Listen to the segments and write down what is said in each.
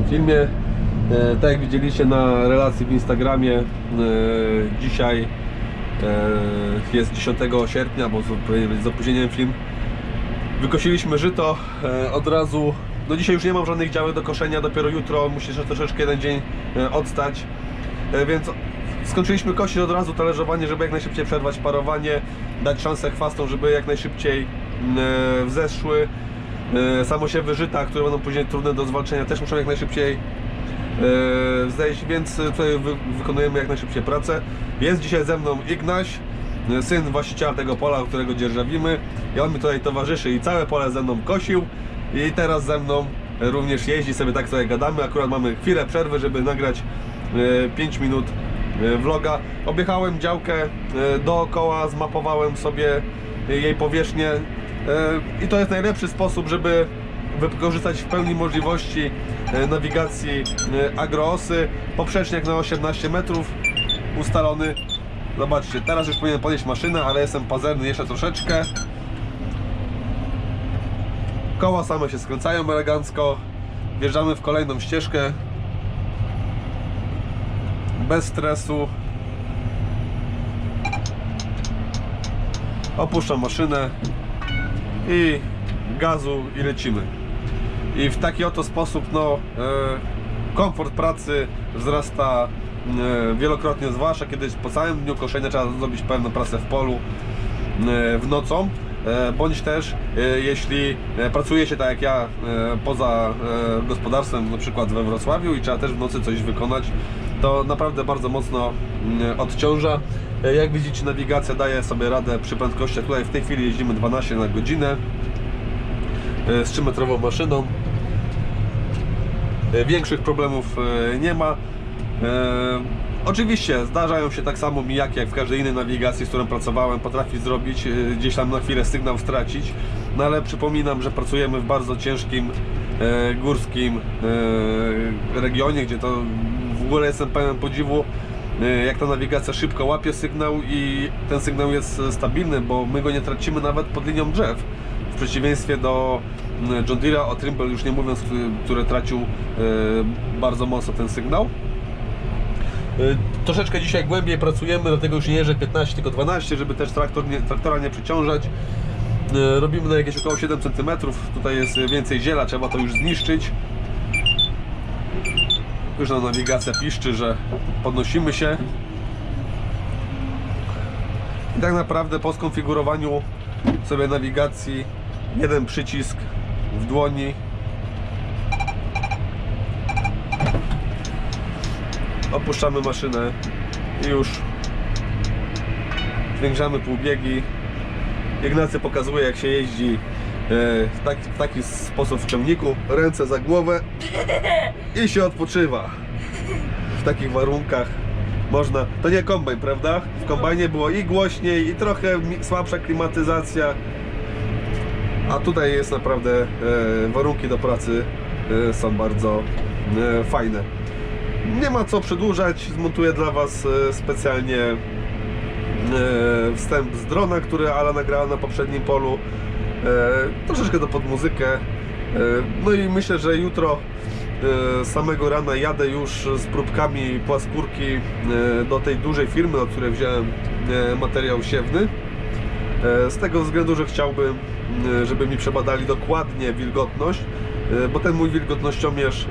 filmie. E, tak jak widzieliście na relacji w Instagramie, e, dzisiaj e, jest 10 sierpnia, bo z, opóźnieniem film. Wykosiliśmy żyto od razu. No dzisiaj już nie mam żadnych działek do koszenia, dopiero jutro musi się troszeczkę jeden dzień odstać. Więc skończyliśmy kosić od razu talerzowanie, żeby jak najszybciej przerwać parowanie, dać szansę chwastom, żeby jak najszybciej wzeszły. E, Samosiewy żyta, które będą później trudne do zwalczenia, też muszą jak najszybciej e, zejść, więc tutaj wy, wykonujemy jak najszybciej pracę. Jest dzisiaj ze mną Ignaś, e, syn właściciela tego pola, którego dzierżawimy i on mi tutaj towarzyszy i całe pole ze mną kosił i teraz ze mną również jeździ, sobie tak sobie gadamy, akurat mamy chwilę przerwy, żeby nagrać 5 minut vloga. Objechałem działkę dookoła, zmapowałem sobie jej powierzchnię i to jest najlepszy sposób, żeby wykorzystać w pełni możliwości e, nawigacji e, agroosy. Poprzeczniak na 18 metrów ustalony. Zobaczcie, teraz już powinien podejść maszynę, ale jestem pazerny jeszcze troszeczkę. Koła same się skręcają elegancko. Wjeżdżamy w kolejną ścieżkę. Bez stresu. Opuszczam maszynę i gazu i lecimy. I w taki oto sposób no, e, komfort pracy wzrasta e, wielokrotnie, zwłaszcza kiedy po całym dniu koszenia trzeba zrobić pewną pracę w polu e, w nocą. E, Bądź też e, jeśli e, pracuje się tak jak ja poza gospodarstwem, na przykład we Wrocławiu i trzeba też w nocy coś wykonać, to naprawdę bardzo mocno mm, odciąża. Jak widzicie nawigacja daje sobie radę przy prędkościach, tutaj w tej chwili jeździmy 12 na godzinę z 3-metrową maszyną. Większych problemów nie ma. Oczywiście zdarzają się tak samo mijaki jak w każdej innej nawigacji, z którą pracowałem, potrafi zrobić, e, gdzieś tam na chwilę sygnał stracić, no ale przypominam, że pracujemy w bardzo ciężkim e, górskim e, regionie, gdzie to w ogóle jestem pełen podziwu, e, jak ta nawigacja szybko łapie sygnał i ten sygnał jest stabilny, bo my go nie tracimy nawet pod linią drzew. W przeciwieństwie do mm, John Deere'a, o Trimble już nie mówiąc, który, tracił bardzo mocno ten sygnał. Y, Troszeczkę dzisiaj głębiej pracujemy, dlatego już nie jeżdżę 15, tylko 12, żeby też traktor nie, traktora nie przyciążać. Y, Robimy na jakieś około 7 cm. Tutaj jest więcej ziela, trzeba to już zniszczyć. Już na nawigacja piszczy, że podnosimy się. I tak naprawdę po skonfigurowaniu sobie nawigacji jeden przycisk w dłoni opuszczamy maszynę i już zwiększamy półbiegi. Ignacy pokazuje jak się jeździ e, w taki, w taki sposób w ciągniku, ręce za głowę i się odpoczywa. W takich warunkach można, to nie kombajn, prawda? W kombajnie było i głośniej i trochę słabsza klimatyzacja, a tutaj jest naprawdę e, warunki do pracy e, są bardzo fajne. Nie ma co przedłużać, zmontuję dla Was e, specjalnie e, wstęp z drona, który Ala nagrała na poprzednim polu. E, Troszeczkę do pod muzykę. E, No i myślę, że jutro samego rana jadę już z próbkami płaskórki do tej dużej firmy, od której wziąłem materiał siewny. E, Z tego względu, że chciałbym, e, żeby mi przebadali dokładnie wilgotność, e, bo ten mój wilgotnościomierz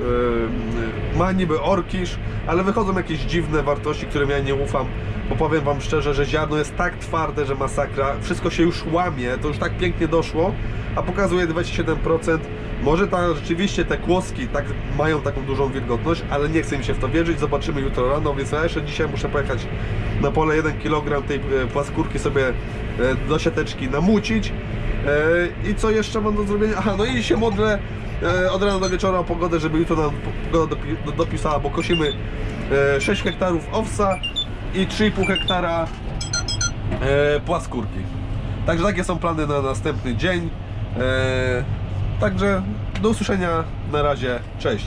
ma niby orkisz, ale wychodzą jakieś dziwne wartości, którym ja nie ufam, bo powiem Wam szczerze, że ziarno jest tak twarde, że masakra, wszystko się już łamie, to już tak pięknie doszło, a pokazuje 27%. Może ta, rzeczywiście te kłoski tak, mają taką dużą wilgotność, ale nie chcę mi się w to wierzyć, zobaczymy jutro rano, więc ja jeszcze dzisiaj muszę pojechać na pole 1 kg tej e, płaskórki sobie e, do siateczki namucić. E, I co jeszcze mam do zrobienia? Aha, no i się modlę od rana do wieczora o pogodę, żeby jutro nam pogoda dopi- do- dopisała, bo kosimy e, 6 hektarów owsa i 3,5 hektara e, płaskórki. Także takie są plany na następny dzień. E, także do usłyszenia na razie. Cześć.